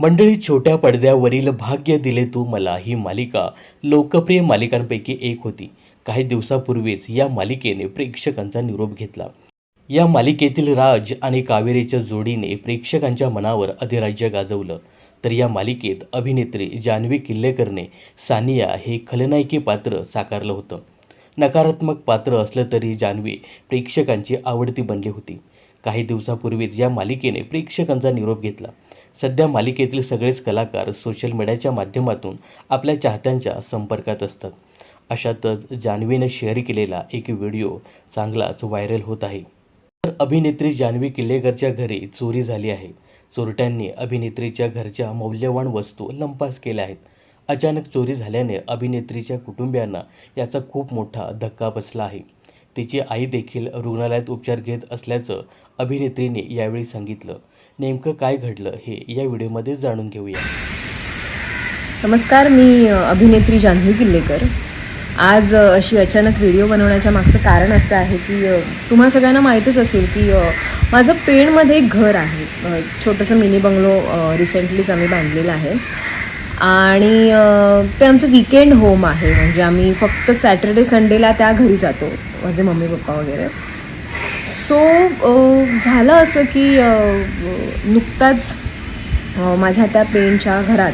मंडळी छोट्या पडद्यावरील भाग्य दिले तू मला ही मालिका लोकप्रिय मालिकांपैकी एक होती. काही दिवसापूर्वीच या मालिकेने प्रेक्षकांचा निरोप घेतला. या मालिकेतील राज आणि कावेरीच्या जोडीने प्रेक्षकांच्या मनावर अधिराज्य गाजवलं. तर या मालिकेत अभिनेत्री जान्हवी किल्लेकरने सानिया हे खलनायकी पात्र साकारलं होतं. नकारात्मक पात्र असलं तरी जान्हवी प्रेक्षकांची आवडती बनली होती. काही दिवसापूर्वीच या मालिकेने प्रेक्षकांचा निरोप घेतला. सध्या मालिकेतील सगळेच कलाकार सोशल मीडियाच्या माध्यमातून आपल्या चाहत्यांच्या संपर्कात असतात. अशातच जान्हवीनं शेअर केलेला एक व्हिडिओ चांगलाच व्हायरल होत आहे. तर अभिनेत्री जान्हवी किल्लेकरच्या घरी चोरी झाली आहे. चोरट्यांनी अभिनेत्रीच्या घरच्या मौल्यवान वस्तू लंपास केल्या आहेत. अचानक चोरी झाल्याने अभिनेत्रीच्या कुटुंबियांना याचा खूप मोठा धक्का बसला आहे. तिची आई देखील रुग्णालयात उपचार घेत असल्याचं अभिनेत्रीने यावेळी सांगितलं. नेमकं काय घडलं हे या व्हिडिओमध्ये जाणून घेऊया. नमस्कार मी अभिनेत्री जान्हवी किल्लेकर. आज अशी अचानक व्हिडिओ बनवण्याच्या मागचं कारण असं आहे की तुम्हा सगळ्यांना माहीतच असेल की माझं पेणमध्ये एक घर आहे. छोटंसं मिनी बंगलो रिसेंटलीच आम्ही बांधलेलं आहे. आणि ते आमचं विकेंड होम आहे. म्हणजे आम्ही फक्त सॅटर्डे संडेला त्या घरी जातो माझे मम्मी पप्पा वगैरे. सो झालं असं की नुकताच माझ्या त्या पेनच्या घरात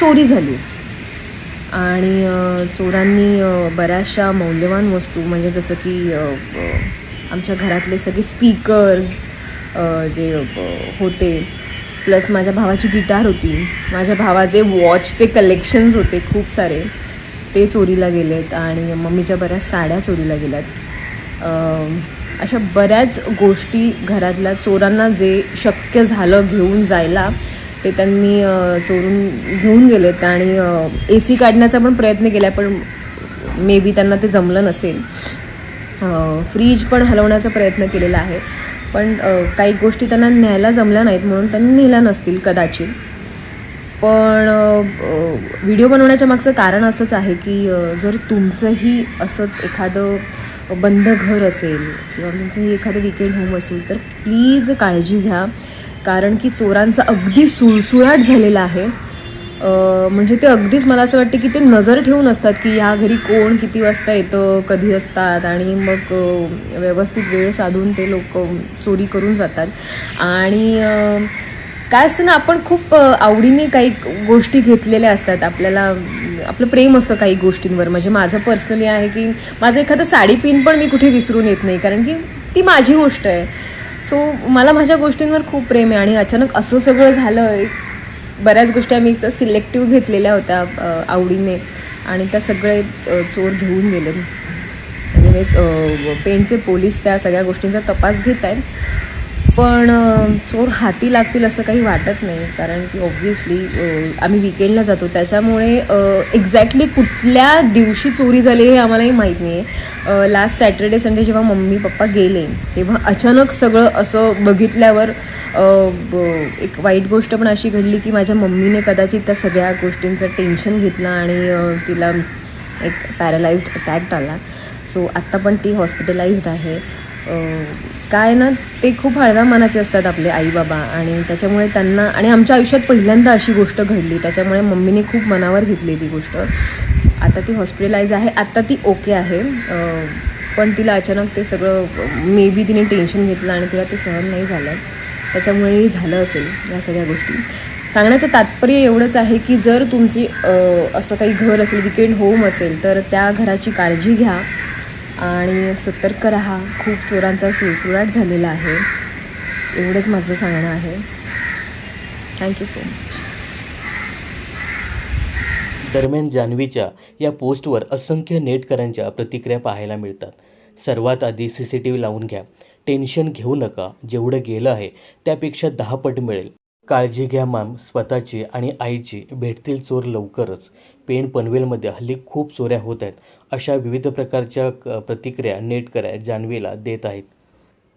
चोरी झाली. आणि चोरांनी बऱ्याचशा मौल्यवान वस्तू म्हणजे जसं की आमच्या घरातले सगळे स्पीकर्स जे होते प्लस माझ्या भावाची गिटार होती. माझ्या भावाचे वॉचचे कलेक्शन्स होते खूप सारे. ते चोरीला गेलेत आणि मम्मीच्या बऱ्याच साड्या चोरीला गेल्यात. आहेत अशा बऱ्याच गोष्टी घरातल्या चोरांना जे शक्य झालं घेऊन जायला ते त्यांनी चोरून घेऊन गेलेत आणि ए सी काढण्याचा पण प्रयत्न केला पण मे बी त्यांना ते जमलं नसेल. फ्रीज पण हलवण्याचा प्रयत्न केलेला आहे. पण काही गोष्टी त्यांना न्यायला जमल्या नाहीत म्हणून त्यांनी नेल्या नसतील कदाचित. पण व्हिडिओ बनवण्याच्या मागचं कारण असंच आहे की जर तुमचंही असंच एखादं बंद घर असेल किंवा तुमचंही एखादं विकेंड होम असेल तर प्लीज काळजी घ्या. कारण की चोरांचा अगदी सुळसुळाट झालेला आहे. म्हणजे ते अगदीच मला असं वाटतं की ते नजर ठेवून असतात की ह्या घरी कोण किती वाजता येतं कधी असतात आणि मग व्यवस्थित वेळ साधून ते लोक चोरी करून जातात. आणि काय असतं ना आपण खूप आवडीने काही गोष्टी घेतलेल्या असतात. आपल्याला आपलं प्रेम असतं काही गोष्टींवर. म्हणजे माझं पर्सनली आहे की माझं एखादं साडी पिन पण मी कुठे विसरून येत नाही. कारण की ती माझी गोष्ट आहे. सो मला माझ्या गोष्टींवर खूप प्रेम आहे आणि अचानक असं सगळं झालं एक बऱ्याच गोष्टी आम्ही सिलेक्टिव्ह घेतलेल्या होत्या आवडीने. आणि त्या सगळे चोर घेऊन गेले. एनिवेज पेणचे पोलीस त्या सगळ्या गोष्टींचा तपास घेत आहेत. पण चोर हाती लागतील असं काही वाटत नाही. कारण की ऑब्व्हियसली आम्ही विकेंडला जातो. त्याच्यामुळे एक्झॅक्टली कुठल्या दिवशी चोरी झाली हे आम्हालाही माहीत नाही आहे लास्ट सॅटर्डे संडे जेव्हा मम्मी पप्पा गेले तेव्हा अचानक सगळं असं बघितल्यावर एक वाईट गोष्ट पण अशी घडली की माझ्या मम्मीने कदाचित त्या सगळ्या गोष्टींचं टेन्शन घेतलं आणि तिला एक पॅरालाइज्ड अटॅक आला. सो आत्ता पण ती हॉस्पिटलाइज्ड आहे. काय ना ते खूप हळव्या मनाचे असतात आपले आई बाबा आणि त्याच्यामुळे त्यांना आणि आमच्या आयुष्यात पहिल्यांदा अशी गोष्ट घडली. त्याच्यामुळे मम्मीने खूप मनावर घेतली ती गोष्ट. आता ती हॉस्पिटलाइज आहे. आत्ता ती ओके आहे. पण तिला अचानक ते सगळं मे बी तिने टेन्शन घेतलं आणि तिला ते सहन नाही झालं. त्याच्यामुळेही झालं असेल या सगळ्या गोष्टी. सांगण्याचं तात्पर्य एवढंच आहे की जर तुमची असं काही घर असेल विकेंड होम असेल तर त्या घराची काळजी घ्या. आणि सतर्क राहा. खूप चोरांचा सुळसुळाट झालेला आहे. एवढंच माझं सांगणं आहे. थँक्यू सो मच दरम्यान जान्हवीच्या या पोस्टवर असंख्य नेटकरांच्या प्रतिक्रिया पाहायला मिळतात. सर्वात आधी सी सी टी व्ही लावून घ्या. टेन्शन घेऊ नका. जेवढं गेलं आहे त्यापेक्षा दहा पट मिळेल. काळजी घ्या मॅम. स्वतःची आणि आईची. भेटतील चोर लवकरच. पेण पनवेलमध्ये हल्ली खूप चोऱ्या होत आहेत. अशा विविध प्रकारच्या क- प्रतिक्रिया नेटकऱ्या जान्हवीला देत आहेत.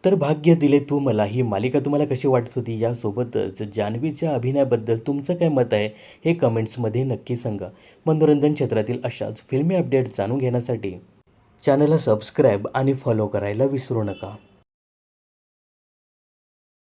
तर भाग्य दिले तू मला. ही मालिका तुम्हाला कशी वाटत होती? यासोबतच जान्हवीच्या अभिनयाबद्दल तुमचं काय मत आहे हे कमेंट्समध्ये नक्की सांगा. मनोरंजन क्षेत्रातील अशाच फिल्मी अपडेट जाणून घेण्यासाठी चॅनलला सबस्क्राईब आणि फॉलो करायला विसरू नका.